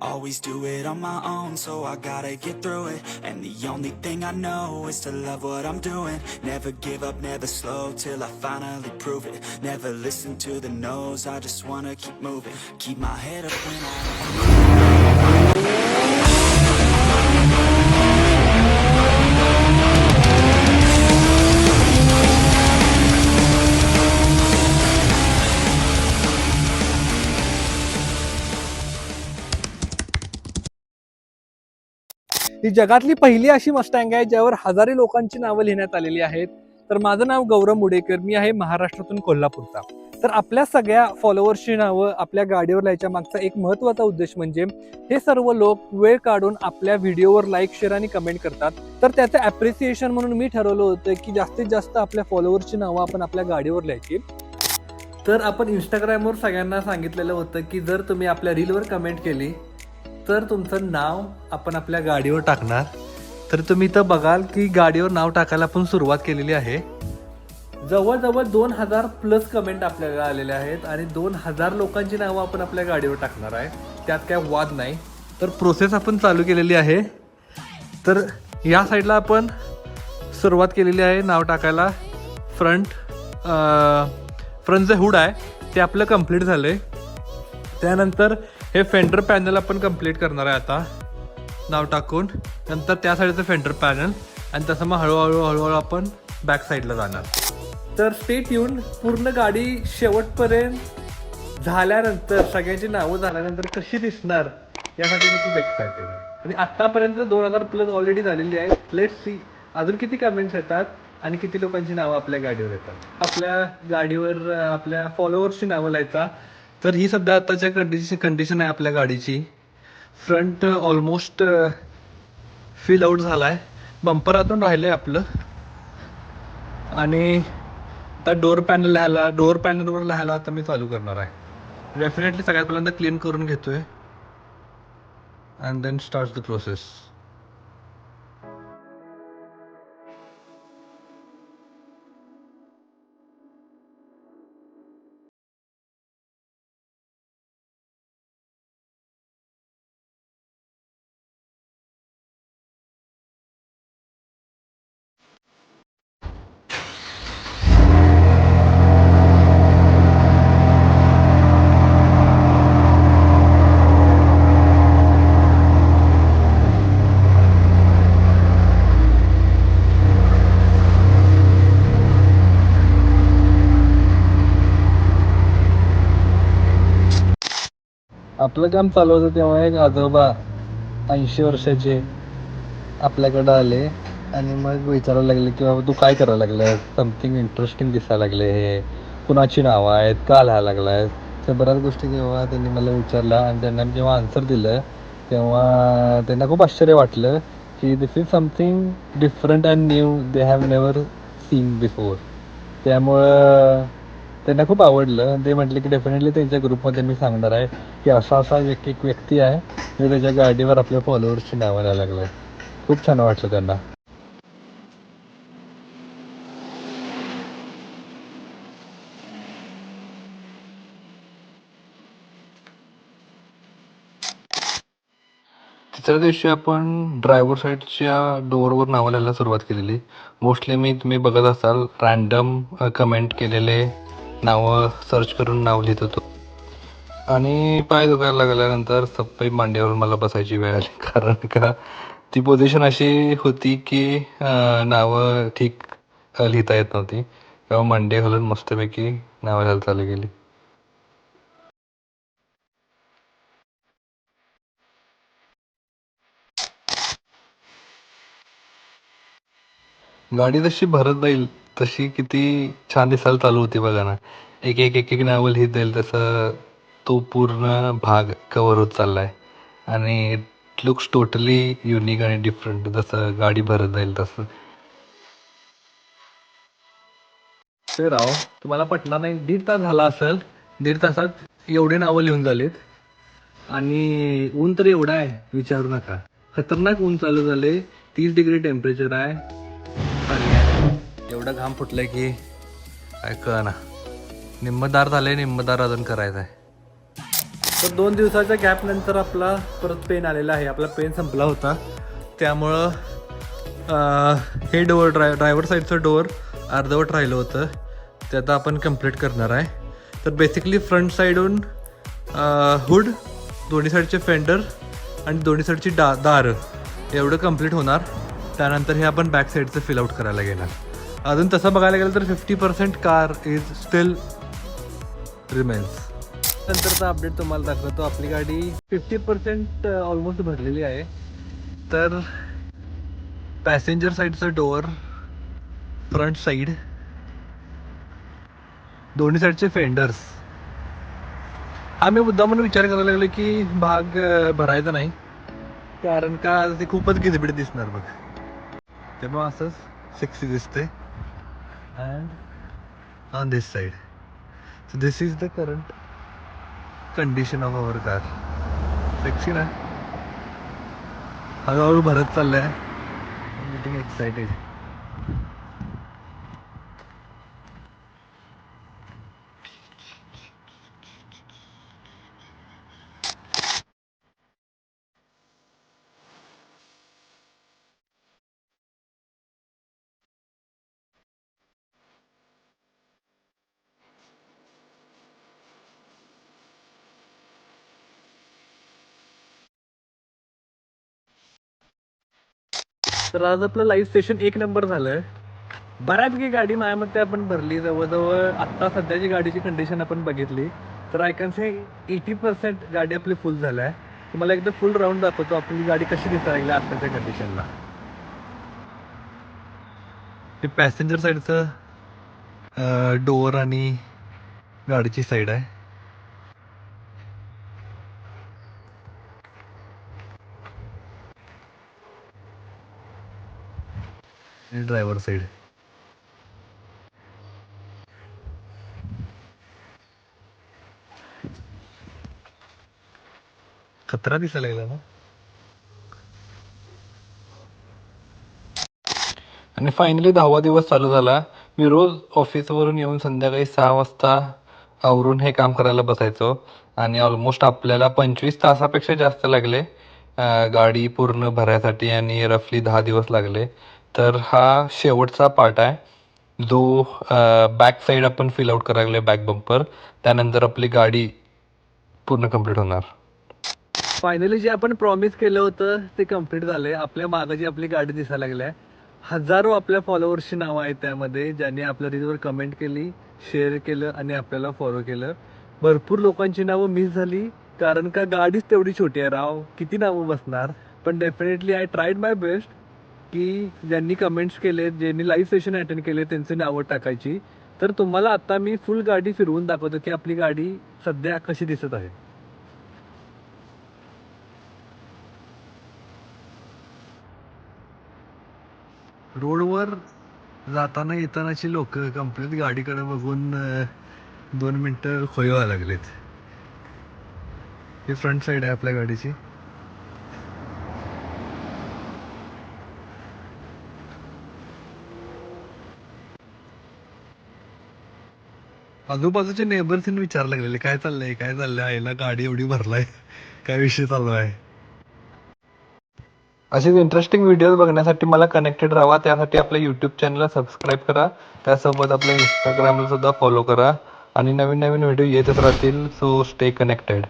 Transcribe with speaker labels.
Speaker 1: always do it on my own, so I gotta get through it. And the only thing I know is to love what I'm doing. Never give up, never slow till I finally prove it. Never listen to the no's, I just wanna keep moving. Keep my head up when I.
Speaker 2: ही जगातली पहिली अशी Mustang आहे ज्यावर हजारे लोकांची नावं लिहिण्यात आलेली आहेत. तर माझं नाव गौरव मुडेकर मी आहे महाराष्ट्रातून कोल्हापूरचा. तर आपल्या सगळ्या फॉलोअर्सची नावं आपल्या गाडीवर लिहायच्या मागचा एक महत्त्वाचा उद्देश म्हणजे हे सर्व लोक वेळ काढून आपल्या व्हिडिओवर लाईक शेअर आणि कमेंट करतात. तर त्याचं ॲप्रिसिएशन म्हणून मी ठरवलं होतं की जास्तीत जास्त आपल्या फॉलोअर्सची नावं आपण आपल्या गाडीवर लिहायची. तर आपण इंस्टाग्रामवर सगळ्यांना सांगितलेलं होतं की जर तुम्ही आपल्या रीलवर कमेंट केली तर तुमचं नाव आपण आपल्या गाडीवर टाकणार तर तुम्ही इथं बघाल की गाडीवर नाव टाकायला आपण सुरुवात केलेली आहे. जवळजवळ दोन हजार प्लस कमेंट आपल्याला आलेले आहेत आणि दोन हजार लोकांची नावं आपण आपल्या गाडीवर टाकणार आहे. त्यात काय वाद नाही. तर प्रोसेस आपण चालू केलेली आहे. तर या साईडला आपण सुरुवात केलेली आहे नाव टाकायला. फ्रंट फ्रंट जे हुड आहे ते आपलं कंप्लीट झालं आहे त्यानंतर हे फेंडर पॅनल आपण कंप्लीट करणार आहे आता. नाव टाकून. नंतर त्या साईडचं फेंडर पॅनल आणि तसं मग हळूहळू हळूहळू आपण बॅक साईडला जाणार. तर स्टेट येऊन पूर्ण गाडी शेवटपर्यंत झाल्यानंतर सगळ्यांची नावं झाल्यानंतर कशी दिसणार यासाठी मी खूप एक्सायटेड आहे. आणि आत्तापर्यंत दोन हजार प्लस ऑलरेडी झालेली आहे. लेट सी अजून किती कमेंट्स येतात आणि किती लोकांची नावं आपल्या गाडीवर येतात. आपल्या गाडीवर आपल्या फॉलोअर्सची नावं लिहायचा. तर ही सध्या आताच्या कंडिशन कंडिशन आहे आपल्या गाडीची. फ्रंट ऑलमोस्ट फिल आउट झाला आहे बंपर राहिलं आहे आपलं. आणि आता डोअर पॅनल लिहायला डोअर पॅनलवर लिहायला आता मी चालू करणार आहे. डेफिनेटली सगळ्यात पहिल्यांदा क्लीन करून घेतोय. And then start the process आपलं काम चालू होतं तेव्हा एक आजोबा ऐंशी वर्षाचे आपल्याकडं आले आणि मग विचारायला लागले की बाबा तू काय करायला लागलाय समथिंग इंटरेस्टिंग दिसायला लागले हे. कुणाची नावं आहेत? का लिहायला लागलाय तर बऱ्याच गोष्टी जेव्हा त्यांनी मला विचारल्या आणि त्यांना मी जेव्हा आन्सर दिलं तेव्हा त्यांना खूप आश्चर्य वाटलं की this is something different and new they have never seen before त्यामुळं त्यांना खूप आवडलं. ते म्हटले की डेफिनेटली त्यांच्या ग्रुपमध्ये मी सांगणार आहे की असा असा एक एक व्यक्ती आहे जो त्याच्या गाडीवर आपल्या फॉलोअर्सची नावं द्यायला लागलं खूप छान वाटलं त्यांना. तिसऱ्या दिवशी आपण ड्रायव्हर साईडच्या डोअरवर नावं लिहायला सुरुवात केलेली. मोस्टली मी तुम्ही बघत असाल रँडम कमेंट केलेले नावं सर्च करून नाव लिहित होतो. आणि पाय दुखायला लागल्यानंतर सप्पई मांड्यावर मला बसायची वेळ आली. कारण का ती पोझिशन अशी होती की नावं ठीक लिहिता येत नव्हती. तेव्हा मांडे घालून मस्तपैकी नावं लिहायला चालू गेली गाडी तशी भरत जाईल. तशी किती छान दिसायला चालू होती बघा ना. एक एक एक एक नावं लिहित जाईल तसं तो पूर्ण भाग कवर होत चाललाय. आणि इट लुक्स टोटली युनिक आणि डिफरंट जसं गाडी भरत जाईल तसं. ते राव तुम्हाला पटणार नाही दीड तास झाला असेल. दीड तासात एवढे नावं लिहून झालेत. आणि ऊन तर एवढं आहे विचारू नका. खतरनाक ऊन चालू झाले तीस डिग्री टेम्परेचर आहे. एवढं घाम फुटलंय की काय कळना. निम्मदार झालंय निम्मदार अजून करायचं आहे तर दोन दिवसाच्या गॅप नंतर आपला परत पेन आलेला आहे. आपला पेन संपला होता. त्यामुळं हे डोअर ड्राय ड्रायव्हर साईडचं डोअर अर्धवट राहिलं होतं. ते आता आपण कंप्लीट करणार आहे. तर बेसिकली फ्रंट साईडहून हुड दोन्ही साईडचे फेंडर आणि दोन्ही साईडची डा दार एवढं कंप्लीट होणार. त्यानंतर हे आपण बॅक साईडचं फिल आउट करायला घेणार. अजून तसं बघायला गेलं तर fifty percent car is still remains नंतरचा अपडेट तुम्हाला दाखवतो. आपली गाडी फिफ्टी पर्सेंट ऑलमोस्ट भरलेली आहे. तर पॅसेंजर साईडचं डोअर फ्रंट साईड दोन्ही साईडचे फेंडर्स आम्ही मुद्दा म्हणून विचार करायला लागलो की भाग भरायचा नाही. कारण का ते खूपच गिजबिड दिसणार बघ. तेव्हा असंच सिक्सी दिसते and on this side so this is the current condition of our car sexy ना हळूहळू भरत आहे गेटिंग एक्साइटेड तर आज आपलं लाईव्ह स्टेशन एक नंबर झालं बऱ्यापैकी गाडी माझ्या मते आपण भरली. जवळजवळ आत्ता सध्याची गाडीची कंडिशन आपण बघितली. तर I can say eighty percent गाडी आपली फुल झाली आहे तुम्हाला एकदा फुल राऊंड दाखवतो आपली गाडी कशी दिसायला लागली आत्ताच्या कंडिशनला ते पॅसेंजर साईडचं डोअर आणि गाडीची साईड आहे. ड्रायव्हर साईड कचरा दिसायला लागला ना? आणि फायनली दहावा दिवस चालू झाला. मी रोज ऑफिसवरून येऊन संध्याकाळी सहा वाजता आवरून हे काम करायला बसायचो. आणि ऑलमोस्ट आपल्याला पंचवीस तासापेक्षा जास्त लागले. गाडी पूर्ण भरायसाठी आणि रफली दहा दिवस लागले. तर हा शेवटचा पार्ट आहे. जो बॅक साईड आपण फिल आउट करायला लागले बॅक बंपर त्यानंतर आपली गाडी पूर्ण कंप्लीट होणार. फायनली जे आपण प्रॉमिस केलं होतं ते कंप्लीट झालंय. आपल्या मागं जी आपली गाडी दिसायला लागली आहे हजारो आपल्या फॉलोअर्सची नावं आहेत त्यामध्ये. ज्यांनी आपल्या रीलवर कमेंट केली शेअर केलं आणि आपल्याला फॉलो केलं. भरपूर लोकांची नावं मिस झाली. कारण का गाडीच तेवढी छोटी आहे राव. किती नावं बसणार? पण definitely I tried my best की ज्यांनी कमेंट्स केले ज्यांनी लाईव्ह सेशन अटेंड केले त्यांची नावं टाकायची. तर तुम्हाला आता मी फुल गाडी फिरवून दाखवतो की आपली गाडी सध्या कशी दिसत आहे. रोडवर जाताना येतानाची लोक कंप्लीट गाडीकडे बघून दोन मिनटं खोय व्हायला लागलेत. ही फ्रंट साईड आहे आपल्या गाडीची. आजूबाजूचे नेबर्सनी विचारायला लागलेले काय चाललंय? काय चाललंय? आईला गाडी एवढी भरलाय. काय विषय चालू आहे? असेच इंटरेस्टिंग व्हिडिओज बघण्यासाठी मला कनेक्टेड राहा. त्यासाठी आपल्या यूट्यूब चॅनलला सबस्क्राईब करा. त्यासोबत आपल्या इंस्टाग्रामला सुद्धा फॉलो करा. आणि नवीन नवीन व्हिडिओ येतच राहतील. So stay connected